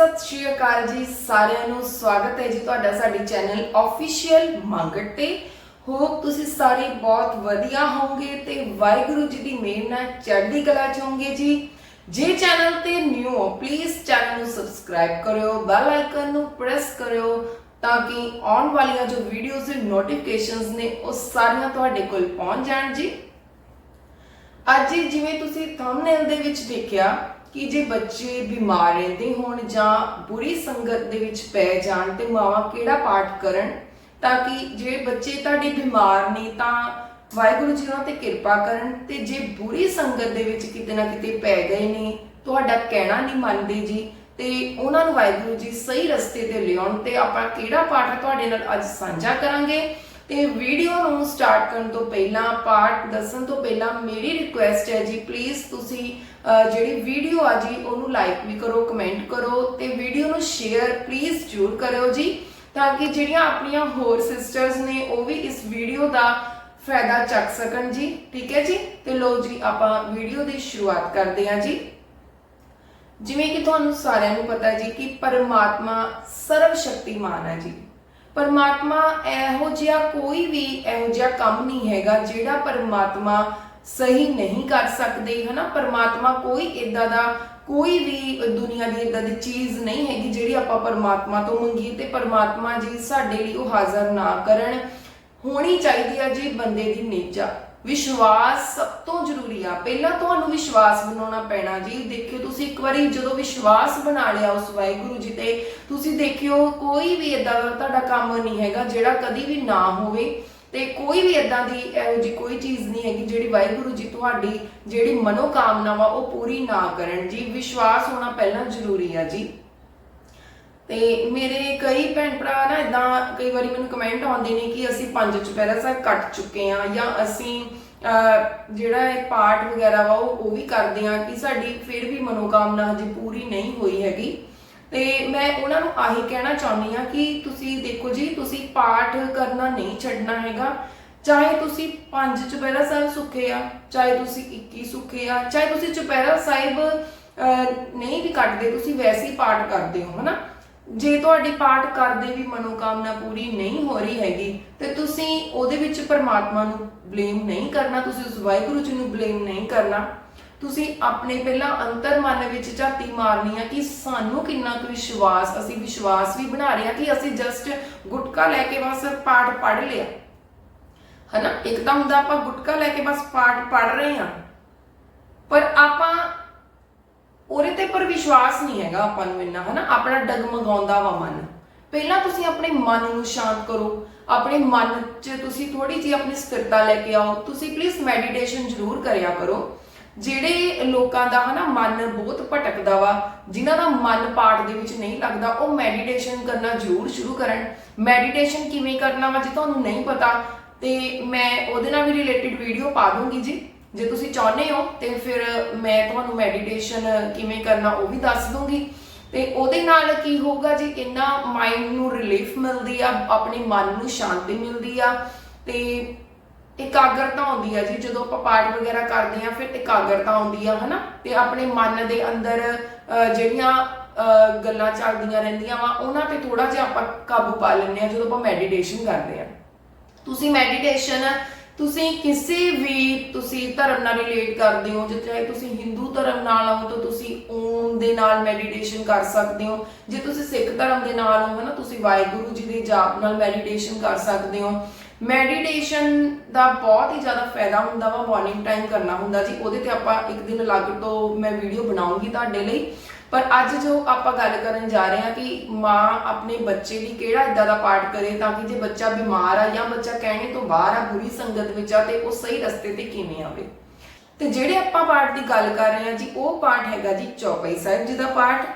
ਸਤਿ ਸ਼੍ਰੀ ਅਕਾਲ ਜੀ, ਸਾਰਿਆਂ ਨੂੰ ਸਵਾਗਤ ਹੈ ਜੀ ਤੁਹਾਡਾ ਸਾਡੇ ਚੈਨਲ ਆਫੀਸ਼ੀਅਲ ਮੰਗਟ ਤੇ। ਹੋਪ ਤੁਸੀਂ ਸਾਰੇ ਬਹੁਤ ਵਧੀਆ ਹੋਵੋਗੇ ਤੇ ਵਾਹਿਗੁਰੂ ਜੀ ਦੀ ਮਿਹਰ ਨਾਲ ਚੜ੍ਹਦੀ ਕਲਾ ਚ ਹੋਵੋਗੇ ਜੀ। ਜੇ ਚੈਨਲ ਤੇ ਨਿਊ ਹੋ ਪਲੀਜ਼ ਚੈਨਲ ਨੂੰ ਸਬਸਕ੍ਰਾਈਬ ਕਰਿਓ ਬੈਲ ਆਈਕਨ ਨੂੰ ਪ੍ਰੈਸ ਕਰਿਓ ਤਾਂ ਕਿ ਆਉਣ ਵਾਲੀਆਂ ਜੋ ਵੀਡੀਓਜ਼ ਦੇ ਨੋਟੀਫਿਕੇਸ਼ਨਸ ਨੇ, ਉਹ ਸਾਰੀਆਂ ਤੁਹਾਡੇ ਕੋਲ ਪਹੁੰਚ ਜਾਣ ਜੀ। ਅੱਜ ਜਿਵੇਂ ਤੁਸੀਂ ਥੰਬਨੇਲ ਦੇ ਵਿੱਚ ਦੇਖਿਆ ਕਿ ਜੇ ਬੱਚੇ ਬਿਮਾਰ ਰਹਿੰਦੇ ਹੋਣ ਜਾਂ ਬੁਰੀ ਸੰਗਤ ਦੇ ਵਿੱਚ ਪੈ ਜਾਣ ਤੇ ਮਾਵਾਂ ਕਿਹੜਾ ਪਾਠ ਕਰਨ, ਤਾਂ ਕਿ ਜੇ ਬੱਚੇ ਤੁਹਾਡੇ ਬਿਮਾਰ ਨੇ ਤਾਂ ਵਾਹਿਗੁਰੂ ਜੀ ਉਹਨਾਂ ਤੇ ਕਿਰਪਾ ਕਰਨ ਤੇ ਜੇ ਬੁਰੀ ਸੰਗਤ ਦੇ ਵਿੱਚ ਕਿਤੇ ਨਾ ਕਿਤੇ ਪੈ ਗਏ ਨੇ, ਤੁਹਾਡਾ ਕਹਿਣਾ ਨਹੀਂ ਮੰਨਦੇ ਜੀ, ਤੇ ਉਹਨਾਂ ਨੂੰ ਵਾਹਿਗੁਰੂ ਜੀ ਸਹੀ ਰਸਤੇ ਤੇ ਲਿਆਉਣ ਤੇ ਆਪਾਂ ਕਿਹੜਾ ਪਾਠ ਤੁਹਾਡੇ ਨਾਲ ਅੱਜ ਸਾਂਝਾ ਕਰਾਂਗੇ। ਤੇ ਵੀਡੀਓ ਨੂੰ ਸਟਾਰਟ ਕਰਨ ਤੋਂ ਪਹਿਲਾਂ ਪਾਰਟ ਦੱਸਣ ਤੋਂ ਪਹਿਲਾਂ ਮੇਰੀ ਰਿਕੁਐਸਟ ਹੈ ਜੀ ਪਲੀਜ਼ ਤੁਸੀਂ ਜਿਹੜੀ ਵੀਡੀਓ ਆ ਜੀ, ਉਹਨੂੰ ਲਾਈਕ ਵੀ ਕਰੋ ਕਮੈਂਟ ਕਰੋ ਤੇ ਵੀਡੀਓ ਨੂੰ ਸ਼ੇਅਰ ਪਲੀਜ਼ ਜ਼ਰੂਰ ਕਰਿਓ ਜੀ, ਤਾਂ ਕਿ ਜਿਹੜੀਆਂ ਆਪਣੀਆਂ ਹੋਰ ਸਿਸਟਰਸ ਨੇ, ਉਹ ਵੀ ਇਸ ਵੀਡੀਓ ਦਾ ਫਾਇਦਾ ਚੱਕ ਸਕਣ ਜੀ, ਠੀਕ ਹੈ ਜੀ? ਤੇ ਲੋ ਜੀ, ਆਪਾਂ ਵੀਡੀਓ ਦੀ ਸ਼ੁਰੂਆਤ ਕਰਦੇ ਹਾਂ ਜੀ। ਜਿਵੇਂ ਕਿ ਤੁਹਾਨੂੰ ਸਾਰਿਆਂ ਨੂੰ ਪਤਾ ਜੀ, ਕਿ ਪਰਮਾਤਮਾ ਸਰਵ ਸ਼ਕਤੀਮਾਨ ਹੈ ਜੀ। ਪਰਮਾਤਮਾ ਇਹੋ ਜਿਹਾ ਕੋਈ ਵੀ ਇਹੋ ਜਿਹਾ ਕੰਮ ਨਹੀਂ ਹੈਗਾ ਜਿਹੜਾ ਪਰਮਾਤਮਾ ਸਹੀ ਨਹੀਂ ਕਰ ਸਕਦੇ, ਹਨਾ? ਪਰਮਾਤਮਾ ਕੋਈ ਇਦਾਂ ਦਾ ਕੋਈ ਵੀ ਦੁਨੀਆ ਦੀ ਇਦਾਂ ਦੀ ਚੀਜ਼ ਨਹੀਂ ਹੈਗੀ ਜਿਹੜੀ ਆਪਾਂ ਪਰਮਾਤਮਾ ਤੋਂ ਮੰਗੀਏ ਤੇ ਪਰਮਾਤਮਾ ਜੀ ਸਾਡੇ ਲਈ ਉਹ ਹਾਜ਼ਰ ਨਾ ਕਰਨ। ਹੋਣੀ ਚਾਹੀਦੀ ਹੈ ਜੀ ਬੰਦੇ ਦੀ ਨੇਚਾ ਵਿਸ਼ਵਾਸ ਸਭ ਤੋਂ ਜ਼ਰੂਰੀ ਆ। ਪਹਿਲਾਂ ਤੁਹਾਨੂੰ ਵਿਸ਼ਵਾਸ ਬਣਾਉਣਾ ਪੈਣਾ ਜੀ। ਦੇਖਿਓ, ਤੁਸੀਂ ਇੱਕ ਵਾਰੀ ਜਦੋਂ ਵਿਸ਼ਵਾਸ ਬਣਾ ਲਿਆ ਉਸ ਵਾਹਿਗੁਰੂ ਜੀ ਤੇ, ਤੁਸੀਂ ਦੇਖਿਓ, ਕੋਈ ਵੀ ਇਦਾਂ ਦਾ ਤੁਹਾਡਾ ਕੰਮ ਨਹੀਂ ਹੈਗਾ ਜਿਹੜਾ ਕਦੀ ਵੀ ਨਾ ਹੋਵੇ। ਤੇ ਕੋਈ ਵੀ ਇਦਾਂ ਦੀ ਇਹੋ ਜੀ ਕੋਈ ਚੀਜ਼ ਨਹੀਂ ਹੈਗੀ ਜਿਹੜੀ ਵਾਹਿਗੁਰੂ ਜੀ ਤੁਹਾਡੀ ਜਿਹੜੀ ਮਨੋਕਾਮਨਾ ਵਾ ਉਹ ਪੂਰੀ ਨਾ ਕਰਨ ਜੀ। ਵਿਸ਼ਵਾਸ ਹੋਣਾ ਪਹਿਲਾਂ ਜ਼ਰੂਰੀ ਆ ਜੀ। ਤੇ ਮੇਰੇ ਕਈ ਭੈਣ ਭਰਾ ਨਾ ਇਦਾਂ ਕਈ ਵਾਰੀ ਮੈਨੂੰ ਕਮੈਂਟ ਆਉਂਦੇ ਨੇ ਕਿ ਅਸੀਂ ਪੰਜ ਚੁਪਹਿਰਾ ਸਾਹਿਬ ਕੱਟ ਚੁੱਕੇ ਆ ਜਾਂ ਅਸੀਂ ਜਿਹੜਾ ਇਹ ਪਾਠ ਵਗੈਰਾ ਵਾ ਉਹ ਉਹ ਵੀ ਕਰਦੇ ਆ ਕਿ ਸਾਡੀ ਫਿਰ ਵੀ ਮਨੋਕਾਮਨਾ ਹਜੇ ਪੂਰੀ ਨਹੀਂ ਹੋਈ ਹੈਗੀ। ਤੇ ਮੈਂ ਉਹਨਾਂ ਨੂੰ ਆਹੀ ਕਹਿਣਾ ਚਾਹੁੰਦੀ ਆ ਕਿ ਤੁਸੀਂ ਦੇਖੋ ਜੀ ਤੁਸੀਂ ਪਾਠ ਕਰਨਾ ਨਹੀਂ ਛੱਡਣਾ ਹੈਗਾ। ਚਾਹੇ ਤੁਸੀਂ ਪੰਜ ਚੁਪਹਿਰਾ ਸਾਹਿਬ ਸੁੱਖੇ ਆ ਚਾਹੇ ਤੁਸੀਂ 21 ਸੁੱਖੇ ਆ ਚਾਹੇ ਤੁਸੀਂ ਚੁਪਹਿਰਾ ਸਾਹਿਬ ਅਹ, ਨਹੀਂ ਵੀ ਕੱਟਦੇ ਤੁਸੀਂ ਵੈਸੇ ਹੀ ਪਾਠ ਕਰਦੇ ਹੋ ਹਨਾ? ਜੇ ਤੁਹਾਡੀ ਪਾਠ ਕਰਦੇ ਵੀ ਮਨੋਕਾਮਨਾ ਪੂਰੀ ਨਹੀਂ ਹੋ ਰਹੀ ਹੈਗੀ, ਤੇ ਤੁਸੀਂ ਉਹਦੇ ਵਿੱਚ ਪਰਮਾਤਮਾ ਨੂੰ ਬਲੇਮ ਨਹੀਂ ਕਰਨਾ, ਤੁਸੀਂ ਉਸ ਵਾਹਿਗੁਰੂ ਜੀ ਨੂੰ ਬਲੇਮ ਨਹੀਂ ਕਰਨਾ। ਤੁਸੀਂ ਆਪਣੇ ਪਹਿਲਾਂ ਅੰਤਰ ਮਨ ਵਿੱਚ ਝਾਤੀ ਮਾਰਨੀ ਆ ਕਿ ਸਾਨੂੰ ਕਿੰਨਾ ਕੁ ਵਿਸ਼ਵਾਸ, ਅਸੀਂ ਵਿਸ਼ਵਾਸ ਵੀ ਬਣਾ ਰਹੇ ਆ ਕਿ ਅਸੀਂ ਜਸਟ ਗੁਟਕਾ ਲੈ ਕੇ ਬਸ ਪਾਠ ਪੜ੍ਹ ਲਿਆ। ਹਨਾ? ਇੱਕ ਤਾਂ ਹੁੰਦਾ ਆਪਾਂ ਗੁਟਕਾ ਲੈ ਕੇ ਬਸ ਪਾਠ ਪੜ੍ਹ ਰਹੇ ਆ। ਪਰ ਆਪਾਂ ਉਹਦੇ ਤੇ ਪਰ ਵਿਸ਼ਵਾਸ ਨਹੀਂ ਹੈਗਾ ਆਪਾਂ ਨੂੰ ਇੰਨਾ, ਹਨਾ? ਆਪਣਾ ਡਗਮਗਾਉਂਦਾ ਵਾ ਮਨ। ਪਹਿਲਾਂ ਤੁਸੀਂ ਆਪਣੇ ਮਨ ਨੂੰ ਸ਼ਾਂਤ ਕਰੋ। ਆਪਣੇ ਮਨ 'ਚ ਤੁਸੀਂ ਥੋੜੀ ਜਿਹੀ ਆਪਣੀ ਸਥਿਰਤਾ ਲੈ ਕੇ ਆਓ। ਤੁਸੀਂ ਪਲੀਜ਼ ਮੈਡੀਟੇਸ਼ਨ ਜ਼ਰੂਰ ਕਰਿਆ ਕਰੋ। ਜਿਹੜੇ ਲੋਕਾਂ ਦਾ, ਹਨਾ, ਮਨ ਬਹੁਤ ਭਟਕਦਾ ਵਾ, ਜਿਨ੍ਹਾਂ ਦਾ ਮਨ ਪਾਠ ਦੇ ਵਿੱਚ ਨਹੀਂ ਲੱਗਦਾ, ਉਹ ਮੈਡੀਟੇਸ਼ਨ ਕਰਨਾ ਜ਼ਰੂਰ ਸ਼ੁਰੂ ਕਰਨ। ਮੈਡੀਟੇਸ਼ਨ ਕਿਵੇਂ ਕਰਨਾ ਵਾ ਜੇ ਤੁਹਾਨੂੰ ਨਹੀਂ ਪਤਾ, ਤੇ ਮੈਂ ਉਹਦੇ ਨਾਲ ਵੀ ਰਿਲੇਟਡ ਵੀਡੀਓ ਪਾ ਦੂੰਗੀ ਜੀ। ਜੇ ਤੁਸੀਂ ਚਾਹੁੰਦੇ ਹੋ, ਤੇ ਫਿਰ ਮੈਂ ਤੁਹਾਨੂੰ ਮੈਡੀਟੇਸ਼ਨ ਕਿਵੇਂ ਕਰਨਾ ਉਹ ਵੀ ਦੱਸ ਦੂੰਗੀ। ਤੇ ਉਹਦੇ ਨਾਲ ਕੀ ਹੋਊਗਾ ਜੀ ਕਿੰਨਾ ਮਾਈਂਡ ਨੂੰ ਰਿਲੀਫ ਮਿਲਦੀ ਆ, ਆਪਣੇ ਮਨ ਨੂੰ ਸ਼ਾਂਤੀ ਮਿਲਦੀ ਆ, ਤੇ ਇਕਾਗਰਤਾ ਆਉਂਦੀ ਆ ਜੀ। ਜਦੋਂ ਆਪਾਂ ਪਾਠ ਵਗੈਰਾ ਕਰਦੇ ਆ, ਫਿਰ ਇਕਾਗਰਤਾ ਆਉਂਦੀ ਆ, ਹਨਾ? ਤੇ ਆਪਣੇ ਮਨ ਦੇ ਅੰਦਰ ਜਿਹੜੀਆਂ ਗੱਲਾਂ ਚੱਲਦੀਆਂ ਰਹਿੰਦੀਆਂ ਵਾ, ਉਹਨਾਂ ਤੇ ਥੋੜਾ ਜਿਹਾ ਆਪਾਂ ਕਾਬੂ ਪਾ ਲੈਂਦੇ ਆ ਜਦੋਂ ਆਪਾਂ ਮੈਡੀਟੇਸ਼ਨ ਕਰਦੇ ਆ। ਤੁਸੀਂ ਮੈਡੀਟੇਸ਼ਨ ਤੁਸੀਂ ਕਿਸੇ ਵੀ ਤੁਸੀਂ ਧਰਮ ਨਾਲ ਰਿਲੇਟ ਕਰਦੇ ਹੋ ਜੇ ਚਾਹੇ ਤੁਸੀਂ ਹਿੰਦੂ ਧਰਮ ਨਾਲ ਹੋ ਤਾਂ ਤੁਸੀਂ ਓਮ ਦੇ ਨਾਲ ਮੈਡੀਟੇਸ਼ਨ ਕਰ ਸਕਦੇ ਹੋ। ਜੇ ਤੁਸੀਂ ਸਿੱਖ ਧਰਮ ਦੇ ਨਾਲ ਹੋ ਨਾ, ਤੁਸੀਂ ਵਾਹਿਗੁਰੂ ਜੀ ਦੇ ਜਾਪ ਨਾਲ ਮੈਡੀਟੇਸ਼ਨ ਕਰ ਸਕਦੇ ਹੋ। ਮੈਡੀਟੇਸ਼ਨ ਦਾ ਬਹੁਤ ਹੀ ਜ਼ਿਆਦਾ ਫਾਇਦਾ ਹੁੰਦਾ ਵਾ ਮਾਰਨਿੰਗ ਟਾਈਮ ਕਰਨਾ ਹੁੰਦਾ ਜੀ। ਉਹਦੇ ਤੇ ਆਪਾਂ ਇੱਕ ਦਿਨ ਅਲੱਗ ਤੋਂ ਮੈਂ ਵੀਡੀਓ ਬਣਾਉਂਗੀ ਤੁਹਾਡੇ ਲਈ। ਪਰ ਅੱਜ ਜੋ ਆਪਾਂ ਗੱਲ ਕਰਨ ਜਾ ਰਹੇ ਹਾਂ ਕਿ ਮਾਂ ਆਪਣੇ ਬੱਚੇ ਲਈ ਕਿਹੜਾ ਇਦਾਂ ਦਾ ਪਾਠ ਕਰੇ ਤਾਂ ਕਿ ਜੇ ਬੱਚਾ ਬਿਮਾਰ ਆ ਜਾਂ ਬੱਚਾ ਕਹਿਣੇ ਤੋਂ ਬਾਹਰ ਆ ਬੁਰੀ ਸੰਗਤ ਵਿੱਚ ਆ ਤੇ ਉਹ ਸਹੀ ਰਸਤੇ ਤੇ ਕਿਵੇਂ ਆਵੇ। ਤੇ ਜਿਹੜੇ ਆਪਾਂ ਪਾਠ ਦੀ ਗੱਲ ਕਰ ਰਹੇ ਹਾਂ ਜੀ, ਉਹ ਪਾਠ ਹੈਗਾ ਜੀ ਚੌਪਈ ਸਾਹਿਬ ਜੀ ਦਾ ਪਾਠ।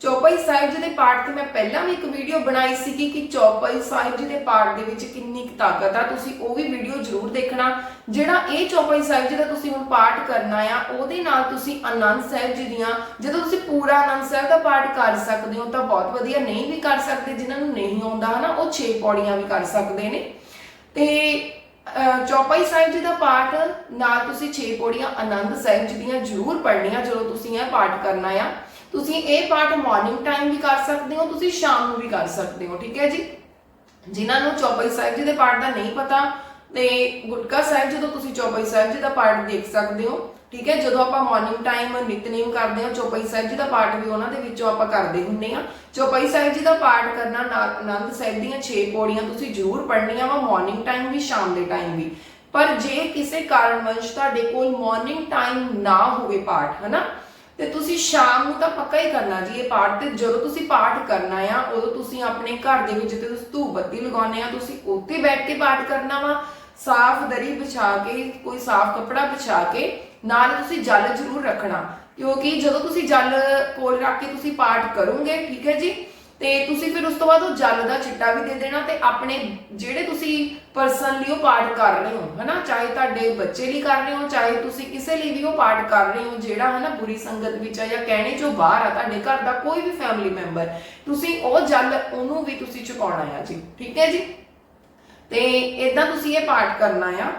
ਚੌਪਾਈ ਸਾਹਿਬ ਜੀ ਦੇ ਪਾਠ ਤੇ ਮੈਂ ਪਹਿਲਾਂ ਵੀ ਇੱਕ ਵੀਡੀਓ ਬਣਾਈ ਸੀਗੀ ਕਿ ਚੌਪਾਈ ਸਾਹਿਬ ਜੀ ਦੇ ਪਾਠ ਦੇ ਵਿੱਚ ਕਿੰਨੀ ਕੁ ਤਾਕਤ ਆ। ਤੁਸੀਂ ਉਹ ਵੀ ਵੀਡੀਓ ਜ਼ਰੂਰ ਦੇਖਣਾ। ਜਿਹੜਾ ਇਹ ਚੌਪਾਈ ਸਾਹਿਬ ਜੀ ਦਾ ਤੁਸੀਂ ਹੁਣ ਪਾਠ ਕਰਨਾ ਆ, ਉਹਦੇ ਨਾਲ ਤੁਸੀਂ ਆਨੰਦ ਸਾਹਿਬ ਜੀ ਦੀਆਂ, ਜਦੋਂ ਤੁਸੀਂ ਪੂਰਾ ਆਨੰਦ ਸਾਹਿਬ ਦਾ ਪਾਠ ਕਰ ਸਕਦੇ ਹੋ, ਤਾਂ ਬਹੁਤ ਵਧੀਆ ਨਹੀਂ ਵੀ ਕਰ ਸਕਦੇ, ਜਿਨ੍ਹਾਂ ਨੂੰ ਨਹੀਂ ਆਉਂਦਾ ਹਨਾ, ਉਹ 6 ਪੌੜੀਆਂ ਵੀ ਕਰ ਸਕਦੇ ਨੇ। ਤੇ ਚੌਪਾਈ ਸਾਹਿਬ ਜੀ ਦਾ ਪਾਠ, ਨਾਲ ਤੁਸੀਂ 6 ਪੌੜੀਆਂ ਆਨੰਦ ਸਾਹਿਬ ਜੀ ਦੀਆਂ ਜ਼ਰੂਰ ਪੜ੍ਹਨੀਆਂ ਜਦੋਂ ਤੁਸੀਂ ਇਹ ਪਾਠ ਕਰਨਾ ਆ। ਤੁਸੀਂ ਇਹ ਪਾਠ ਮਾਰਨਿੰਗ ਟਾਈਮ ਵੀ ਕਰ ਸਕਦੇ ਹੋ, ਤੁਸੀਂ ਸ਼ਾਮ ਨੂੰ ਵੀ ਕਰ ਸਕਦੇ ਹੋ, ਠੀਕ ਹੈ ਜੀ? ਜਿਨ੍ਹਾਂ ਨੂੰ ਚੌਪਾਈ ਸਾਹਿਬ ਜੀ ਦੇ ਪਾਠ ਦਾ ਨਹੀਂ ਪਤਾ, ਤੇ ਗੁਟਕਾ ਸਾਹਿਬ ਜਦੋਂ ਤੁਸੀਂ ਚੌਪਾਈ ਸਾਹਿਬ ਜੀ ਦਾ ਪਾਠ ਦੇਖ ਸਕਦੇ ਹੋ ਠੀਕ ਹੈ? ਜਦੋਂ ਆਪਾਂ ਮਾਰਨਿੰਗ ਟਾਈਮ ਨਿਤਨੇਮ ਕਰਦੇ ਹਾਂ, ਚੌਪਈ ਸਾਹਿਬ ਜੀ ਦਾ ਪਾਠ ਵੀ ਉਹਨਾਂ ਦੇ ਵਿੱਚੋਂ ਆਪਾਂ ਕਰਦੇ ਹੁੰਨੇ ਆ ਚੌਪਈ ਸਾਹਿਬ ਜੀ ਦਾ ਪਾਠ ਕਰਨਾ ਆਨੰਦ ਸਾਹਿਬ ਦੀਆਂ 6 ਪੌੜੀਆਂ ਤੁਸੀਂ ਜ਼ਰੂਰ ਪੜ੍ਹਨੀਆਂ ਵਾ ਮਾਰਨਿੰਗ ਟਾਈਮ ਵੀ, ਸ਼ਾਮ ਦੇ ਟਾਈਮ ਵੀ। ਪਰ ਜੇ ਕਿਸੇ ਕਾਰਨਵੰਸ਼ ਤੁਹਾਡੇ ਕੋਲ ਮਾਰਨਿੰਗ ਟਾਈਮ ਨਾ ਹੋਵੇ ਪਾਠ, ਹਨਾ? ਤੇ ਤੁਸੀਂ ਸ਼ਾਮ ਨੂੰ ਤਾਂ ਪੱਕਾ ਹੀ ਕਰਨਾ ਜੀ ਇਹ ਪਾਠ ਤੇ। ਜਦੋਂ ਤੁਸੀਂ ਪਾਠ ਕਰਨਾ ਆ, ਉਦੋਂ ਤੁਸੀਂ ਆਪਣੇ ਘਰ ਦੇ ਵਿੱਚ ਜਿੱਥੇ ਤੁਸੀਂ ਧੂਪ ਬੱਤੀ ਲਗਾਉਂਦੇ ਆ, ਤੁਸੀਂ ਉੱਥੇ ਬੈਠ ਕੇ ਪਾਠ ਕਰਨਾ ਵਾ। ਸਾਫ਼ ਦਰੀ ਵਿਛਾ ਕੇ, ਕੋਈ ਸਾਫ਼ ਕੱਪੜਾ ਵਿਛਾ ਕੇ ਨਾਲ ਤੁਸੀਂ ਜਲ ਜ਼ਰੂਰ ਰੱਖਣਾ। ਕਿਉਂਕਿ ਜਦੋਂ ਤੁਸੀਂ ਜਲ ਕੋਲ ਰੱਖ ਕੇ ਤੁਸੀਂ ਪਾਠ ਕਰੋਗੇ, ਠੀਕ ਹੈ ਜੀ? ਤੇ ਤੁਸੀਂ ਫਿਰ ਉਸ ਤੋਂ ਬਾਅਦ ਉਹ ਜਲ ਦਾ ਚਿੱਟਾ ਵੀ ਦੇ ਦੇਣਾ ਤੇ ਆਪਣੇ ਜਿਹੜੇ ਤੁਸੀਂ ਪਰਸਨਲੀ ਉਹ ਪਾਠ ਕਰ ਰਹੇ ਹੋ, ਹਨਾ? ਚਾਹੇ ਤੁਹਾਡੇ ਬੱਚੇ ਲਈ ਕਰ ਰਹੇ ਹੋ, ਚਾਹੇ ਤੁਸੀਂ ਕਿਸੇ ਲਈ ਵੀ ਉਹ ਪਾਠ ਕਰ ਰਹੇ ਹੋ, ਜਿਹੜਾ, ਹਨਾ, ਬੁਰੀ ਸੰਗਤ ਵਿੱਚ ਆ ਜਾਂ ਕਹਿਣੇ ਚੋਂ ਬਾਹਰ ਆ, ਤੁਹਾਡੇ ਘਰ ਦਾ ਕੋਈ ਵੀ ਫੈਮਿਲੀ ਮੈਂਬਰ ਤੁਸੀਂ ਉਹ ਜਲ ਉਹਨੂੰ ਵੀ ਤੁਸੀਂ ਚੁਕਾਉਣਾ ਆ ਜੀ, ਠੀਕ ਹੈ ਜੀ? ਤੇ ਇਦਾਂ ਤੁਸੀਂ ਇਹ ਪਾਠ ਕਰਨਾ ਆ।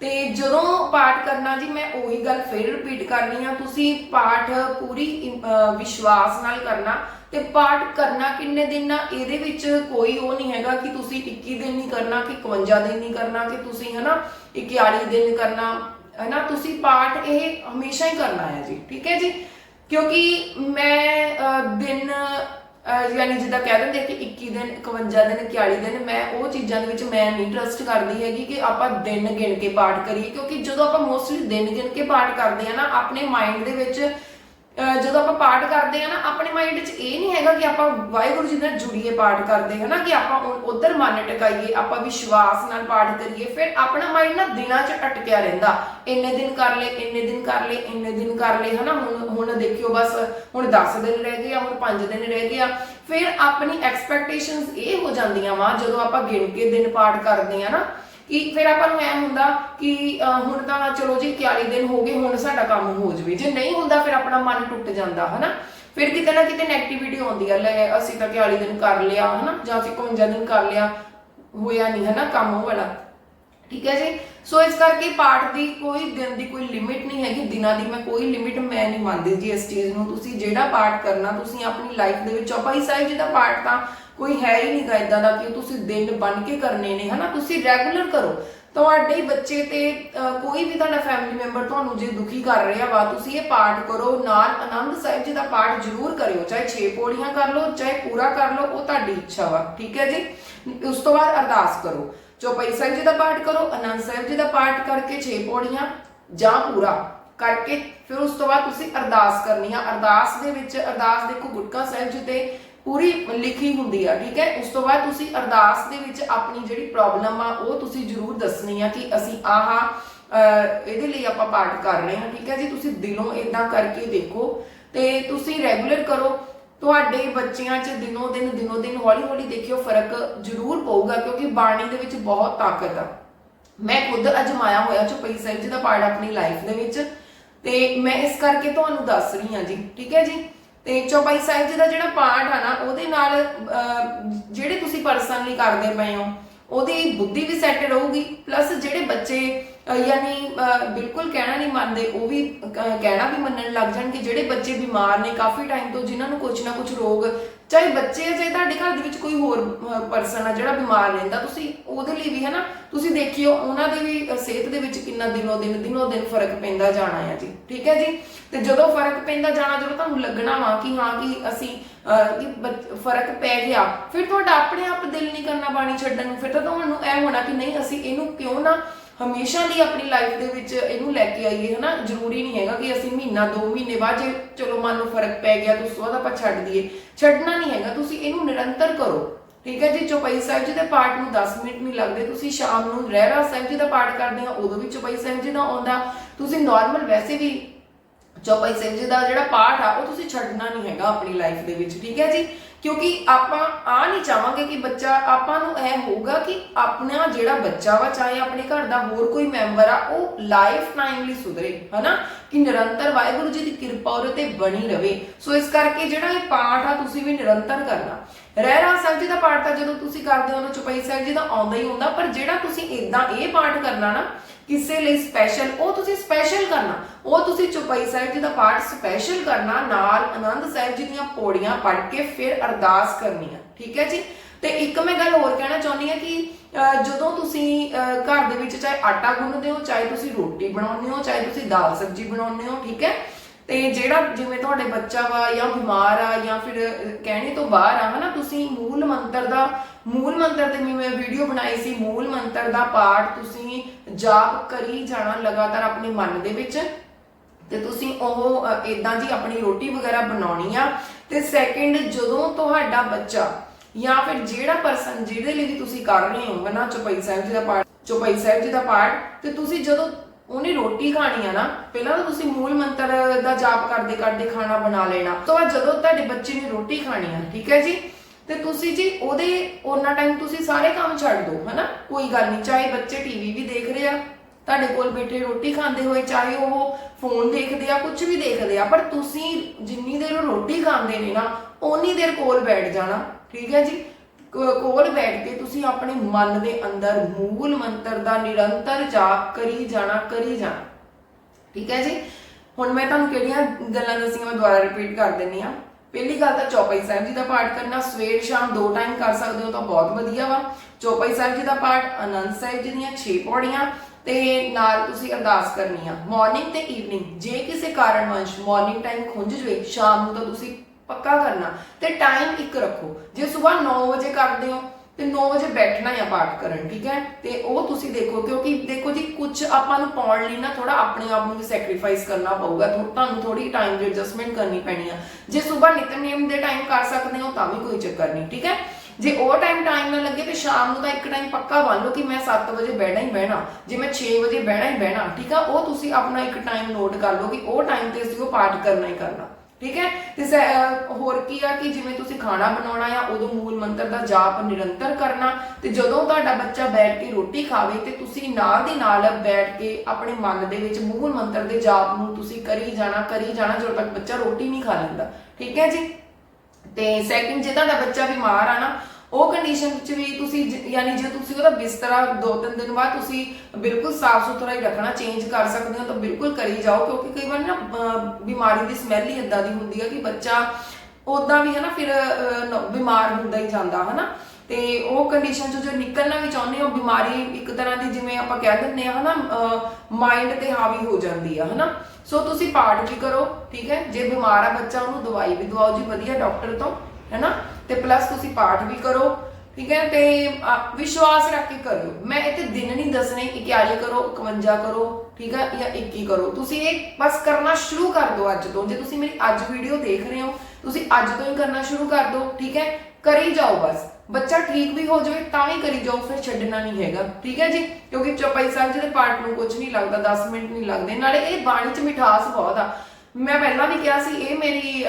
ਤੇ ਜਦੋਂ ਪਾਠ ਕਰਨਾ ਜੀ, ਮੈਂ ਉਹੀ ਗੱਲ ਫਿਰ ਰਿਪੀਟ ਕਰਨੀ ਆ, ਤੁਸੀਂ ਪਾਠ ਪੂਰੀ ਵਿਸ਼ਵਾਸ ਨਾਲ ਕਰਨਾ ਤੇ ਪਾਠ ਕਰਨਾ ਕਿੰਨੇ ਦਿਨ ਨਾ ਇਹਦੇ ਵਿੱਚ ਕੋਈ ਉਹ ਨਹੀਂ ਹੈਗਾ ਕਿ ਤੁਸੀਂ 21 ਦਿਨ ਨਹੀਂ ਕਰਨਾ, ਕਿ 51 ਦਿਨ ਨਹੀਂ ਕਰਨਾ, ਕਿ ਤੁਸੀਂ ਹਨਾ 41 ਦਿਨ ਕਰਨਾ, ਹਨਾ ਤੁਸੀਂ ਪਾਠ ਇਹ ਹਮੇਸ਼ਾ ਹੀ ਕਰਨਾ ਹੈ ਜੀ, ਠੀਕ ਹੈ ਜੀ? ਕਿਉਂਕਿ ਮੈਂ ਦਿਨ ਯਾਨੀ ਜਿੱਦਾਂ ਕਹਿ ਦਿੰਦੇ ਕਿ 21 ਦਿਨ 51 ਦਿਨ 41 ਦਿਨ, ਮੈਂ ਉਹ ਚੀਜ਼ਾਂ ਦੇ ਵਿੱਚ ਮੈਂ ਨਹੀਂ ਟਰਸਟ ਕਰਦੀ ਹੈਗੀ ਕਿ ਆਪਾਂ ਦਿਨ ਗਿਣ ਕੇ ਪਾਠ ਕਰੀਏ, ਕਿਉਂਕਿ ਜਦੋਂ ਆਪਾਂ ਮੋਸਟਲੀ ਦਿਨ ਗਿਣ ਕੇ ਪਾਠ ਕਰਦੇ ਆ ਨਾ, ਆਪਣੇ ਮਾਈਂਡ ਦੇ ਵਿੱਚ ਜਦੋਂ ਆਪਾਂ ਪਾਠ ਕਰਦੇ ਆ ਨਾ, ਆਪਣੇ ਮਾਈਂਡ 'ਚ ਇਹ ਨਹੀਂ ਹੈਗਾ ਕਿ ਆਪਾਂ ਵਾਹਿਗੁਰੂ ਜੀ ਨਾਲ ਜੁੜੀਏ ਪਾਠ ਕਰਦੇ, ਹਨਾ? ਕਿ ਆਪਾਂ ਉਧਰ ਮਨ ਟਿਕਾਈਏ, ਆਪਾਂ ਵਿਸ਼ਵਾਸ ਨਾਲ ਪਾਠ ਕਰੀਏ, ਫਿਰ ਆਪਣਾ ਮਾਈਂਡ ਨਾ ਦਿਨਾਂ 'ਚ ਅਟਕਿਆ ਰਹਿੰਦਾ। ਇੰਨੇ ਦਿਨ ਕਰ ਲਏ, ਇੰਨੇ ਦਿਨ ਕਰ ਲਏ, ਇੰਨੇ ਦਿਨ ਕਰ ਲਏ, ਹਨਾ? ਹੁਣ ਹੁਣ ਦੇਖਿਓ ਬਸ, ਹੁਣ 10 ਦਿਨ ਰਹਿ ਗਏ ਆ, ਹੁਣ 5 ਦਿਨ ਰਹਿ ਗਏ ਆ। ਫਿਰ ਆਪਣੀ ਐਕਸਪੈਕਟੇਸ਼ਨਸ ਇਹ ਹੋ ਜਾਂਦੀਆਂ ਵਾ, ਜਦੋਂ ਆਪਾਂ ਗਿਣ ਕੇ ਦਿਨ ਪਾਠ ਕਰਦੇ ਆ ਨਾ ਕਿ ਫਿਰ ਆਪਾਂ ਨੂੰ ਐ ਹੁੰਦਾ ਕਿ ਹੁਣ ਤਾਂ ਚਲੋ ਜੀ 41 ਦਿਨ ਹੋ ਗਏ, ਹੁਣ ਸਾਡਾ ਕੰਮ ਹੋ ਜਵੇ। ਜੇ ਨਹੀਂ ਹੁੰਦਾ ਫਿਰ ਆਪਣਾ ਮਨ ਟੁੱਟ ਜਾਂਦਾ, ਹਨਾ? ਫਿਰ ਕਿਤੇ ਨਾ ਕਿਤੇ ਨੈਗੇਟਿਵਿਟੀ ਆਉਂਦੀ ਆ, ਲੈ ਅਸੀਂ ਤਾਂ 41 ਦਿਨ ਕਰ ਲਿਆ, ਹਨਾ? ਜਾਂ ਅਸੀਂ 51 ਦਿਨ ਕਰ ਲਿਆ, ਹੋਇਆ ਨਹੀਂ, ਹਨਾ, ਕੰਮ ਉਹ ਵਾਲਾ। ਠੀਕ ਹੈ ਜੀ? ਸੋ ਇਸ ਕਰਕੇ ਪਾਠ ਦੀ ਕੋਈ, ਦਿਨ ਦੀ ਕੋਈ ਲਿਮਿਟ ਨਹੀਂ ਹੈਗੀ, ਦਿਨਾਂ ਦੀ ਮੈਂ ਕੋਈ ਲਿਮਿਟ ਮੈਂ ਨਹੀਂ ਮੰਨਦੀ ਜੀ ਇਸ ਚੀਜ਼ ਨੂੰ। ਤੁਸੀਂ ਜਿਹੜਾ ਪਾਠ ਕਰਨਾ, ਤੁਸੀਂ ਆਪਣੀ ਲਾਈਫ ਦੇ ਵਿੱਚ ਚੌਪਾਈ ਸਾਹਿਬ ਜੀ ਦਾ ਪਾਠ ਤਾਂ ਕੋਈ ਹੈ ਹੀ ਨਹੀਂਗਾ ਇਦਾਂ ਦਾ ਕਿ ਤੁਸੀਂ ਦਿਨ ਬਣ ਕੇ ਕਰਨੇ ਨੇ ਹਨਾ? ਤੁਸੀਂ ਰੈਗੂਲਰ ਕਰੋ। ਤੁਹਾਡੇ ਬੱਚੇ ਤੇ ਅਹ, ਕੋਈ ਵੀ ਤੁਹਾਡਾ ਫੈਮਿਲੀ ਮੈਂਬਰ ਤੁਹਾਨੂੰ ਜੇ ਦੁਖੀ ਕਰ ਰਿਹਾ ਵਾ ਤੁਸੀਂ ਇਹ ਪਾਠ ਕਰੋ। ਨਾਲ ਆਨੰਦ ਸਾਹਿਬ ਜੀ ਦਾ ਪਾਠ ਜ਼ਰੂਰ ਕਰਿਓ। ਚਾਹੇ 6 ਪੌੜੀਆਂ ਕਰ ਲਓ ਚਾਹੇ ਪੂਰਾ ਕਰ ਲਓ ਉਹ ਤੁਹਾਡੀ ਇੱਛਾ ਵਾ। ਠੀਕ ਹੈ ਜੀ? ਉਸ ਤੋਂ ਬਾਅਦ ਅਰਦਾਸ ਕਰੋ। ਚੌਪਈ ਸਾਹਿਬ ਜੀ ਦਾ ਪਾਠ ਕਰੋ ਆਨੰਦ ਸਾਹਿਬ ਜੀ ਦਾ ਪਾਠ ਕਰਕੇ 6 ਪੌੜੀਆਂ ਜਾਂ ਪੂਰਾ ਕਰਕੇ ਫਿਰ ਉਸ ਤੋਂ ਬਾਅਦ ਤੁਸੀਂ ਅਰਦਾਸ ਕਰਨੀ ਆ। ਅਰਦਾਸ ਦੇ ਵਿੱਚ ਅਰਦਾਸ ਦੇਖੋ ਗੁਟਕਾ ਸਾਹਿਬ ਜੀ ਤੇ ਪੂਰੀ ਲਿਖੀ ਹੁੰਦੀ ਆ, ਠੀਕ ਹੈ? ਉਸ ਤੋਂ ਬਾਅਦ ਤੁਸੀਂ ਅਰਦਾਸ ਦੇ ਵਿੱਚ ਆਪਣੀ ਜਿਹੜੀ ਪ੍ਰੋਬਲਮ ਆ, ਉਹ ਤੁਸੀਂ ਜ਼ਰੂਰ ਦੱਸਣੀ ਆ ਕਿ ਅਸੀਂ ਆਹਾ ਇਹਦੇ ਲਈ ਆਪਾਂ ਪਾਠ ਕਰ ਰਹੇ ਹਾਂ, ਠੀਕ ਹੈ? ਜੀ ਤੁਸੀਂ ਦਿਲੋਂ ਇਦਾਂ ਕਰਕੇ ਦੇਖੋ ਤੇ ਤੁਸੀਂ ਰੈਗੂਲਰ ਕਰੋ। ਤੁਹਾਡੇ ਬੱਚਿਆਂ 'ਚ ਦਿਨੋ ਦਿਨ ਦਿਨੋ ਦਿਨ ਹੌਲੀ ਹੌਲੀ ਦੇਖਿਓ ਫ਼ਰਕ ਜ਼ਰੂਰ ਪਊਗਾ, ਕਿਉਂਕਿ ਬਾਣੀ ਦੇ ਵਿੱਚ ਬਹੁਤ ਤਾਕਤ ਆ। ਮੈਂ ਖੁਦ ਅਜਮਾਇਆ ਹੋਇਆ ਚੁਪਈ ਸਾਹਿਬ ਜੀ ਦਾ ਪਾਠ ਆਪਣੀ ਲਾਈਫ ਦੇ ਵਿੱਚ ਤੇ ਮੈਂ ਇਸ ਕਰਕੇ ਤੁਹਾਨੂੰ ਦੱਸ ਰਹੀ ਹਾਂ ਜੀ, ਠੀਕ ਹੈ ਜੀ? ਤੇ ਚੌਪਾਈ ਸਾਹਿਬ ਜੀ ਦਾ ਜਿਹੜਾ ਪਾਠ ਆ ਨਾ ਉਹਦੇ ਨਾਲ ਅਹ, ਜਿਹੜੇ ਤੁਸੀਂ ਪਰਸਨਲੀ ਕਰਦੇ ਪਏ ਹੋ ਉਹਦੀ ਬੁੱਧੀ ਵੀ ਸੈੱਟ ਰਹੂਗੀ ਪਲੱਸ ਜਿਹੜੇ ਬੱਚੇ ਯਾਨੀ ਬਿਲਕੁਲ ਕਹਿਣਾ ਨਹੀਂ ਮੰਨਦੇ, ਉਹ ਵੀ ਕਹਿਣਾ ਵੀ ਮੰਨਣ ਲੱਗ ਜਾਣਗੇ ਜਿਹੜੇ ਬੱਚੇ ਬਿਮਾਰ ਨੇ ਕਾਫੀ ਟਾਈਮ ਤੋਂ, ਜਿਨ੍ਹਾਂ ਨੂੰ ਕੁਝ ਨਾ ਕੁਝ ਰੋਗ, ਚਾਹੇ ਬੱਚੇ ਆ, ਚਾਹੇ ਤੁਹਾਡੇ ਘਰ ਦੇ ਵਿੱਚ ਕੋਈ ਹੋਰ ਪਰਸਨ ਆ ਜਿਹੜਾ ਬਿਮਾਰ ਰਹਿੰਦਾ ਤੁਸੀਂ ਉਹਦੇ ਲਈ ਵੀ, ਹਨਾ, ਤੁਸੀਂ ਦੇਖਿਓ, ਉਹਨਾਂ ਦੇ ਵੀ ਸਿਹਤ ਦੇ ਵਿੱਚ ਕਿੰਨਾ ਦਿਨੋਂ ਦਿਨ ਦਿਨੋਂ ਦਿਨ ਫ਼ਰਕ ਪੈਂਦਾ ਜਾਣਾ ਹੈ ਜੀ, ਠੀਕ ਹੈ ਜੀ? ਤੇ ਜਦੋਂ ਫ਼ਰਕ ਪੈਂਦਾ ਜਾਣਾ, ਜਦੋਂ ਤੁਹਾਨੂੰ ਲੱਗਣਾ ਵਾ ਕਿ ਹਾਂ, ਕਿ ਅਸੀਂ ਫ਼ਰਕ ਪੈ ਗਿਆ, ਫਿਰ ਤੁਹਾਡਾ ਆਪਣੇ ਆਪ ਦਿਲ ਨਹੀਂ ਕਰਨਾ ਬਾਣੀ ਛੱਡਣ ਨੂੰ, ਫਿਰ ਤਾਂ ਤੁਹਾਨੂੰ ਇਹ ਹੋਣਾ ਕਿ ਨਹੀਂ, ਅਸੀਂ ਇਹਨੂੰ ਕਿਉਂ ਨਾ ਹਮੇਸ਼ਾ ਲਈ ਆਪਣੀ ਲਾਈਫ ਦੇ ਵਿੱਚ ਇਹਨੂੰ ਲੈ ਕੇ ਆਈਏ, ਹਨਾ? ਜ਼ਰੂਰੀ ਨਹੀਂ ਹੈਗਾ ਕਿ ਅਸੀਂ ਮਹੀਨਾ 2 ਮਹੀਨੇ ਬਾਅਦ ਜੇ ਚਲੋ ਮੰਨ ਲਓ ਫ਼ਰਕ ਪੈ ਗਿਆ, ਤਾਂ ਉਸ ਤੋਂ ਬਾਅਦ ਆਪਾਂ ਛੱਡ ਦਈਏ। ਛੱਡਣਾ ਨਹੀਂ ਹੈਗਾ, ਤੁਸੀਂ ਇਹਨੂੰ ਨਿਰੰਤਰ ਕਰੋ। ਠੀਕ ਹੈ ਜੀ? ਚੌਪਈ ਸਾਹਿਬ ਜੀ ਦੇ ਪਾਠ ਨੂੰ 10 ਮਿੰਟ ਨਹੀਂ ਲੱਗਦੇ, ਤੁਸੀਂ ਸ਼ਾਮ ਨੂੰ ਰਹਿਰਾ ਸਾਹਿਬ ਜੀ ਦਾ ਪਾਠ ਕਰਦੇ ਆ, ਉਦੋਂ ਵੀ ਚੌਪਈ ਸਾਹਿਬ ਜੀ ਦਾ ਆਉਂਦਾ। ਤੁਸੀਂ ਨਾਰਮਲ ਵੈਸੇ ਵੀ ਚੌਪਈ ਸਾਹਿਬ ਜੀ ਦਾ ਜਿਹੜਾ ਪਾਠ ਆ, ਉਹ ਤੁਸੀਂ ਛੱਡਣਾ ਨਹੀਂ ਹੈਗਾ ਆਪਣੀ ਲਾਈਫ ਦੇ ਵਿੱਚ। ਠੀਕ ਹੈ ਜੀ? ਕਿਉਂਕਿ ਆਪਾਂ ਆ ਨਹੀਂ ਚਾਹਾਂਗੇ ਕਿ ਬੱਚਾ ਆਪਾਂ ਨੂੰ ਇਹ ਹੋਊਗਾ ਕਿ ਆਪਣਾ ਜਿਹੜਾ ਬੱਚਾ ਵਾ, ਚਾਹੇ ਆਪਣੇ ਘਰ ਦਾ ਹੋਰ ਕੋਈ ਮੈਂਬਰ ਆ, ਉਹ ਲਾਈਫ ਟਾਈਮ ਲਈ ਸੁਧਰੇ, ਹਨਾ? ਕਿ ਨਿਰੰਤਰ ਵਾਹਿਗੁਰੂ ਜੀ ਦੀ ਕਿਰਪਾ ਉਹਦੇ ਤੇ ਬਣੀ ਰਵੇ। ਸੋ ਇਸ ਕਰਕੇ ਜਿਹੜਾ ਇਹ ਪਾਠ ਆ, ਤੁਸੀਂ ਵੀ ਨਿਰੰਤਰ ਕਰਨਾ। ਰਹਿਰਾ ਸਾਹਿਬ ਜੀ ਦਾ ਪਾਠ ਤਾਂ ਜਦੋਂ ਤੁਸੀਂ ਕਰਦੇ ਹੋ ਨਾ ਚੁਪਈ ਸਾਹਿਬ ਜੀ ਦਾ ਆਉਂਦਾ ਹੀ ਹੁੰਦਾ ਪਰ ਜਿਹੜਾ ਤੁਸੀਂ ਇਦਾਂ ਇਹ ਪਾਠ ਕਰਨਾ ਨਾ ਕਿਸੇ ਲਈ ਸਪੈਸ਼ਲ ਉਹ ਤੁਸੀਂ ਸਪੈਸ਼ਲ ਕਰਨਾ। ਉਹ ਤੁਸੀਂ ਚੁਪਈ ਸਾਹਿਬ ਜੀ ਦਾ ਪਾਠ ਸਪੈਸ਼ਲ ਕਰਨਾ, ਨਾਲ ਆਨੰਦ ਸਾਹਿਬ ਜੀ ਦੀਆਂ ਪੌੜੀਆਂ ਪੜ੍ਹ ਕੇ ਫਿਰ ਅਰਦਾਸ ਕਰਨੀ ਆ। ਠੀਕ ਹੈ ਜੀ? ਤੇ ਇੱਕ ਮੈਂ ਗੱਲ ਹੋਰ ਕਹਿਣਾ ਚਾਹੁੰਦੀ ਹਾਂ ਕਿ ਜਦੋਂ ਤੁਸੀਂ ਘਰ ਦੇ ਵਿੱਚ ਚਾਹੇ ਆਟਾ ਗੁੰਨਦੇ ਹੋ, ਚਾਹੇ ਤੁਸੀਂ ਰੋਟੀ ਬਣਾਉਂਦੇ ਹੋ, ਚਾਹੇ ਤੁਸੀਂ ਦਾਲ ਸਬਜ਼ੀ ਬਣਾਉਂਦੇ ਹੋ, ਠੀਕ ਹੈ? ਤੇ ਜਿਹੜਾ ਜਿਵੇਂ ਤੁਹਾਡੇ ਬੱਚਾ ਵਾ ਜਾਂ ਬਿਮਾਰ ਆ ਜਾਂ ਫਿਰ ਕਹਿਣੇ ਤੋਂ ਬਾਹਰ ਆ, ਹਨਾ, ਤੁਸੀਂ ਮੂਲ ਮੰਤਰ ਦਾ, ਮੂਲ ਮੰਤਰ ਤੇ ਮੈਂ ਵੀਡੀਓ ਬਣਾਈ ਸੀ, ਮੂਲ ਮੰਤਰ ਦਾ ਪਾਠ ਤੁਸੀਂ ਜਾਪ ਕਰੀ ਜਾਣਾ ਲਗਾਤਾਰ ਆਪਣੇ ਮਨ ਦੇ ਵਿੱਚ। ਤੇ ਤੁਸੀਂ ਉਹ ਇਦਾਂ ਜੀ ਆਪਣੀ ਰੋਟੀ ਵਗੈਰਾ ਬਣਾਉਣੀ ਆ। ਤੇ ਸੈਕਿੰਡ ਜਦੋਂ ਤੁਹਾਡਾ ਬੱਚਾ ਜਾਂ ਫਿਰ ਜਿਹੜਾ ਪਰਸਨ ਜਿਹਦੇ ਲਈ ਵੀ ਤੁਸੀਂ ਕਰ ਰਹੇ ਹੋ ਨਾ ਚੁਪਈ ਸਾਹਿਬ ਜੀ ਦਾ ਪਾਠ, ਚੁਪਈ ਸਾਹਿਬ ਜੀ ਦਾ ਪਾਠ, ਤੇ ਤੁਸੀਂ ਜਦੋਂ ਉਹਨੇ ਰੋਟੀ ਖਾਣੀ ਆ ਨਾ, ਪਹਿਲਾਂ ਤਾਂ ਤੁਸੀਂ ਮੂਲ ਮੰਤਰ ਦਾ ਜਾਪ ਕਰਦੇ ਕਰਦੇ ਖਾਣਾ ਬਣਾ ਲੈਣਾ। ਤੋਂ ਬਾਅਦ ਜਦੋਂ ਤੁਹਾਡੇ ਬੱਚੇ ਨੇ ਰੋਟੀ ਖਾਣੀ ਆ, ਠੀਕ ਹੈ ਜੀ? ਤੇ ਤੁਸੀਂ ਜੀ ਉਹਦੇ, ਉਹਨਾਂ ਟਾਈਮ ਤੁਸੀਂ ਸਾਰੇ ਕੰਮ ਛੱਡ ਦਿਓ ਹਨਾ? ਕੋਈ ਗੱਲ ਨਹੀਂ, ਚਾਹੇ ਬੱਚੇ ਟੀਵੀ ਵੀ ਦੇਖ ਰਹੇ ਆ, ਤੁਹਾਡੇ ਕੋਲ ਬੈਠੇ ਰੋਟੀ ਖਾਂਦੇ ਹੋਏ, ਚਾਹੇ ਉਹ ਫੋਨ ਦੇਖਦੇ ਆ ਕੁਝ ਵੀ ਦੇਖਦੇ ਆ, ਪਰ ਤੁਸੀਂ ਜਿੰਨੀ ਦੇਰ ਉਹ ਰੋਟੀ ਖਾਂਦੇ ਨੇ ਨਾ, ਓਨੀ ਦੇਰ ਕੋਲ ਬੈਠ ਜਾਣਾ, ਠੀਕ ਹੈ ਜੀ? ਕੋਲ ਬੈਠ ਕੇ ਤੁਸੀਂ ਆਪਣੇ ਮਨ ਦੇ ਅੰਦਰ ਮੂਲ ਮੰਤਰ ਦਾ ਨਿਰੰਤਰ ਜਾਪ ਕਰੀ ਜਾਣਾ ਕਰੀ ਜਾਣਾ, ਠੀਕ ਹੈ ਜੀ? ਹੁਣ ਮੈਂ ਤੁਹਾਨੂੰ ਕਿਹੜੀਆਂ ਗੱਲਾਂ ਦੱਸੀਆਂ, ਮੈਂ ਦੁਬਾਰਾ ਰਿਪੀਟ ਕਰ ਦਿੰਨੀ ਆ ਪਹਿਲੀ ਗੱਲ ਤਾਂ ਚੌਪਈ ਸਾਹਿਬ ਜੀ ਦਾ ਪਾਠ ਕਰਨਾ, ਸਵੇਰ ਸ਼ਾਮ ਦੋ ਟਾਈਮ ਕਰ ਸਕਦੇ ਹੋ ਤਾਂ ਬਹੁਤ ਵਧੀਆ ਵਾ। ਚੌਪਈ ਸਾਹਿਬ ਜੀ ਦਾ ਪਾਠ ਆਨੰਦ ਸਾਹਿਬ ਜੀ ਦੀਆਂ 6 ਪੌੜੀਆਂ ਤੇ ਨਾਲ ਤੁਸੀਂ ਅਰਦਾਸ ਕਰਨੀ ਆ। ਮਾਰਨਿੰਗ ਤੇ ਈਵਨਿੰਗ ਜੇ ਕਿਸੇ ਕਾਰਨ ਵੰਸ਼ ਮਾਰਨਿੰਗ ਟਾਈਮ ਖੁੰਝ ਜਵੇ, ਸ਼ਾਮ ਨੂੰ ਤਾਂ ਤੁਸੀਂ ਪੱਕਾ ਕਰਨਾ। ਤੇ ਟਾਈਮ ਇੱਕ ਰੱਖੋ। ਜੇ ਸਵੇਰ 9 ਵਜੇ ਕਰਦੇ ਹੋ ਤੇ 9 ਵਜੇ ਬੈਠਣਾ ਹੈ ਪਾਠ ਕਰਨ, ਠੀਕ ਹੈ? ਤੇ ਉਹ ਤੁਸੀਂ ਦੇਖੋ, ਕਿਉਂਕਿ ਦੇਖੋ ਜੀ, ਕੁਝ ਆਪਾਂ ਨੂੰ ਪਾਉਣ ਲਈ ਨਾ ਥੋੜਾ ਆਪਣੇ ਆਪ ਨੂੰ ਵੀ ਸੈਕਰੀਫਾਈਸ ਕਰਨਾ ਪਊਗਾ। ਥੋ- ਤੁਹਾਨੂੰ ਥੋੜੀ ਟਾਈਮ ਦੀ ਐਡਜਸਟਮੈਂਟ ਕਰਨੀ ਪੈਣੀ ਆ। ਜੇ ਸਵੇਰ ਨਿਤਨੇਮ ਦੇ ਟਾਈਮ ਕਰ ਸਕਦੇ ਹੋ, ਤਾਂ ਵੀ ਕੋਈ ਚੱਕਰ ਨਹੀਂ, ਠੀਕ ਹੈ? ਜੇ ਉਹ ਟਾਈਮ ਟਾਈਮ ਨਾ ਲੱਗੇ, ਤੇ ਸ਼ਾਮ ਨੂੰ ਤਾਂ ਇੱਕ ਟਾਈਮ ਪੱਕਾ ਬੰਨ ਲਓ ਕਿ ਮੈਂ 7 ਵਜੇ ਬਹਿਣਾ ਹੀ ਬਹਿਣਾ, ਜੇ ਮੈਂ 6 ਵਜੇ ਬਹਿਣਾ ਹੀ ਬਹਿਣਾ, ਠੀਕ ਆ? ਉਹ ਤੁਸੀਂ ਆਪਣਾ ਇੱਕ ਟਾਈਮ ਨੋਟ ਕਰ ਲਓ ਕਿ ਉਹ ਟਾਈਮ ਤੇ ਅਸੀਂ ਉਹ ਪਾਠ ਕਰਨਾ ਹੀ ਕਰਨਾ। ਠੀਕ ਹੈ? ਤੇ ਹੋਰ ਕੀ ਆ ਕਿ ਜਿਵੇਂ ਤੁਸੀਂ ਖਾਣਾ ਬਣਾਉਣਾ ਆ ਉਦੋਂ ਮੂਲ ਮੰਤਰ ਦਾ ਜਾਪ ਨਿਰੰਤਰ ਕਰਨਾ, ਤੇ ਜਦੋਂ ਤੁਹਾਡਾ ਬੱਚਾ ਬੈਠ ਕੇ ਰੋਟੀ ਖਾਵੇ ਤੇ ਤੁਸੀਂ ਨਾਲ ਦੀ ਨਾਲ ਬੈਠ ਕੇ ਆਪਣੇ ਮਨ ਦੇ ਵਿੱਚ ਮੂਲ ਮੰਤਰ ਦੇ ਜਾਪ ਨੂੰ ਤੁਸੀਂ ਕਰੀ ਜਾਣਾ ਕਰੀ ਜਾਣਾ ਜਦੋਂ ਤੱਕ ਬੱਚਾ ਰੋਟੀ ਨਹੀਂ ਖਾ ਲੈਂਦਾ। ਠੀਕ ਹੈ ਜੀ? ਤੇ ਸੈਕਿੰਡ ਜੇ ਤੁਹਾਡਾ ਬੱਚਾ ਬਿਮਾਰ ਆ ਨਾ ਉਹ ਕੰਡੀਸ਼ਨ ਵਿੱਚ ਵੀ ਤੁਸੀਂ ਜ- ਯਾਨੀ ਜੇ ਤੁਸੀਂ ਉਹਦਾ ਬਿਸਤਰਾ ਦੋ ਤਿੰਨ ਦਿਨ ਬਾਅਦ ਤੁਸੀਂ ਬਿਲਕੁਲ ਸਾਫ਼ ਸੁਥਰਾ ਹੀ ਰੱਖਣਾ ਚੇਂਜ ਕਰ ਸਕਦੇ ਹੋ ਤਾਂ ਬਿਲਕੁਲ ਕਰੀ ਜਾਓ ਕਿਉਂਕਿ ਕਈ ਵਾਰ ਨਾ ਅਹ, ਬਿਮਾਰੀ ਦੀ ਸਮੈਲ ਹੀ ਇਦਾਂ ਦੀ ਹੁੰਦੀ ਹੈ ਕਿ ਬੱਚਾ ਉਦਾਂ ਵੀ ਹੈ ਨਾ ਫਿਰ ਅਹ, ਨ- ਬਿਮਾਰ ਹੁੰਦਾ ਹੀ ਜਾਂਦਾ ਹੈ ਨਾ ਤੇ ਉਹ ਕੰਡੀਸ਼ਨ ਚੋਂ ਜੋ ਨਿਕਲਣਾ ਵੀ ਚਾਹੁੰਦੇ ਹੋ ਬਿਮਾਰੀ ਇੱਕ ਤਰ੍ਹਾਂ ਦੀ ਜਿਵੇਂ ਆਪਾਂ ਕਹਿ ਦਿੰਦੇ ਆ ਹਨਾ ਮਾਈਂਡ ਤੇ ਹਾਵੀ ਹੋ ਜਾਂਦੀ ਆ ਹਨਾ। ਸੋ ਤੁਸੀਂ ਪਾਠ ਵੀ ਕਰੋ ਠੀਕ ਹੈ। ਜੇ ਬਿਮਾਰ ਆ ਬੱਚਾ ਉਹਨੂੰ ਦਵਾਈ ਵੀ ਦਵਾਓ ਜੀ ਵਧੀਆ ਡਾਕਟਰ ਤੋਂ। ਹੈਨਾ? ਤੇ ਪਲੱਸ ਤੁਸੀਂ ਪਾਠ ਵੀ ਕਰੋ, ਠੀਕ ਹੈ? ਤੇ ਵਿਸ਼ਵਾਸ ਰੱਖ ਕੇ ਕਰਿਓ। ਮੈਂ ਇੱਥੇ ਦਿਨ ਨਹੀਂ ਦੱਸਣੇ 41 ਕਰੋ 51 ਕਰੋ, ਠੀਕ ਹੈ? ਜਾਂ 21 ਕਰੋ। ਤੁਸੀਂ ਇਹ ਬਸ ਕਰਨਾ ਸ਼ੁਰੂ ਕਰ ਦਿਓ ਅੱਜ ਤੋਂ। ਜੇ ਤੁਸੀਂ ਮੇਰੀ ਅੱਜ ਵੀਡੀਓ ਦੇਖ ਰਹੇ ਹੋ, ਤੁਸੀਂ ਅੱਜ ਤੋਂ ਹੀ ਕਰਨਾ ਸ਼ੁਰੂ ਕਰ ਦਿਓ, ਠੀਕ ਹੈ? ਕਰੀ ਜਾਓ ਬਸ। ਬੱਚਾ ਠੀਕ ਵੀ ਹੋ ਜਾਵੇ, ਤਾਂ ਵੀ ਕਰੀ ਜਾਓ, ਫਿਰ ਛੱਡਣਾ ਨਹੀਂ ਹੈਗਾ, ਠੀਕ ਹੈ ਜੀ? ਕਿਉਂਕਿ ਚੌਪਾਈ ਸਾਹਿਬ ਜੀ ਦੇ ਪਾਠ ਨੂੰ ਕੁਝ ਨਹੀਂ ਲੱਗਦਾ 10 ਮਿੰਟ ਨਹੀਂ ਲੱਗਦੇ। ਨਾਲੇ ਇਹ ਬਾਣੀ 'ਚ ਮਿਠਾਸ ਬਹੁਤ ਆ। ਮੈਂ ਪਹਿਲਾਂ ਵੀ ਕਿਹਾ ਸੀ, ਇਹ ਮੇਰੀ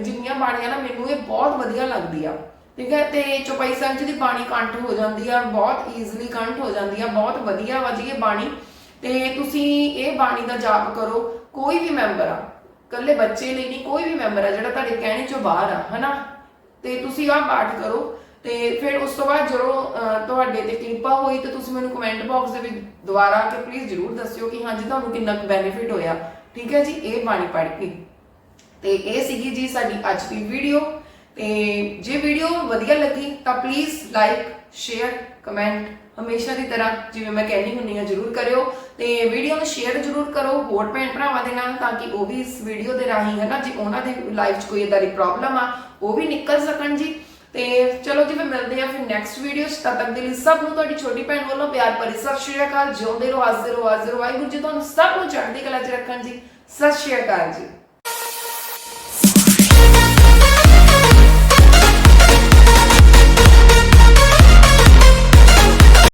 ਜਿੰਨੀਆਂ ਬਾਣੀਆਂ ਨਾ ਮੈਨੂੰ ਇਹ ਬਹੁਤ ਵਧੀਆ ਲੱਗਦੀ ਆ। ਠੀਕ ਹੈ? ਤੇ ਚੌਪਾਈ ਸਾਹਿਬ ਜੀ ਦੀ ਬਾਣੀ ਕੰਠ ਹੋ ਜਾਂਦੀ ਆ, ਬਹੁਤ ਈਜ਼ੀਲੀ ਕੰਠ ਹੋ ਜਾਂਦੀ ਆ, ਬਹੁਤ ਵਧੀਆ ਵਾ ਜੀ ਇਹ ਬਾਣੀ। ਤੇ ਤੁਸੀਂ ਇਹ ਬਾਣੀ ਦਾ ਜਾਪ ਕਰੋ, ਕੋਈ ਵੀ ਮੈਂਬਰ ਆ, ਇਕੱਲੇ ਬੱਚੇ ਲਈ ਨਹੀਂ, ਕੋਈ ਵੀ ਮੈਂਬਰ ਆ ਜਿਹੜਾ ਤੁਹਾਡੇ ਕਹਿਣੇ ਚੋਂ ਬਾਹਰ ਆ, ਹਨਾ? ਤੇ ਤੁਸੀਂ ਆਹ ਪਾਠ ਕਰੋ, ਤੇ ਫਿਰ ਉਸ ਤੋਂ ਬਾਅਦ ਜਦੋਂ ਤੁਹਾਡੇ ਤੇ ਕਿਰਪਾ ਹੋਈ ਤੇ ਤੁਸੀਂ ਮੈਨੂੰ ਕਮੈਂਟ ਬਾਕਸ ਦੇ ਵਿੱਚ ਦੁਬਾਰਾ ਆ ਪਲੀਜ਼ ਜਰੂਰ ਦੱਸਿਓ ਕਿ ਹਾਂਜੀ, ਤੁਹਾਨੂੰ ਕਿੰਨਾ ਕੁ ਬੈਨੀਫਿਟ ਹੋਇਆ। ਠੀਕ ਹੈ ਜੀ, ਇਹ ਬਾਣੀ ਪੜ੍ਹ ਕੇ। ਤੇ ਇਹ ਸੀਗੀ ਜੀ ਸਾਡੀ ਅੱਜ ਦੀ ਵੀਡੀਓ ਤੇ ਜੇ ਵੀਡੀਓ ਵਧੀਆ ਲੱਗੀ, ਤਾਂ ਪਲੀਜ਼ ਲਾਈਕ ਸ਼ੇਅਰ ਕਮੈਂਟ ਹਮੇਸ਼ਾ ਦੀ ਤਰ੍ਹਾਂ, ਜਿਵੇਂ ਮੈਂ ਕਹਿੰਦੀ ਹੁੰਨੀ ਆ ਜਰੂਰ ਕਰਿਓ। ਤੇ ਵੀਡੀਓ ਨੂੰ ਸ਼ੇਅਰ ਜਰੂਰ ਕਰੋ ਹੋਰ ਭੈਣ ਭਰਾਵਾਂ ਦੇ ਨਾਲ, ਤਾਂ ਕਿ ਉਹ ਵੀ ਇਸ ਵੀਡੀਓ ਦੇ ਰਾਹੀਂ ਹੈ ਨਾ ਜੇ, ਉਹਨਾਂ ਦੀ ਲਾਈਫ 'ਚ ਕੋਈ ਇਦਾਂ ਦੀ ਪ੍ਰੋਬਲਮ ਆ, ਉਹ ਵੀ ਨਿਕਲ ਸਕਣ ਜੀ। ਤੇ ਚਲੋ ਜੀ, ਫਿਰ ਮਿਲਦੇ ਆ ਫਿਰ ਨੈਕਸਟ ਵੀਡੀਓ 'ਚ। ਤਦ ਤੱਕ ਦੇ ਲਈ ਸਭ ਨੂੰ ਤੁਹਾਡੀ ਛੋਟੀ ਭੈਣ ਵੱਲੋਂ ਪਿਆਰ ਭਰੀ ਸਤਿ ਸ਼੍ਰੀ ਅਕਾਲ। ਜਿਉਂਦੇ ਰਹੋ, ਹੱਸਦੇ ਰਹੋ ਹਾਜ਼ਰ ਰਹੋ। ਵਾਹਿਗੁਰੂ ਜੀ, ਤੁਹਾਨੂੰ ਸਭ ਨੂੰ ਚੜ੍ਹਦੀ ਕਲਾ 'ਚ ਰੱਖਣ ਜੀ। ਸਤਿ ਸ਼੍ਰੀ ਅਕਾਲ ਜੀ।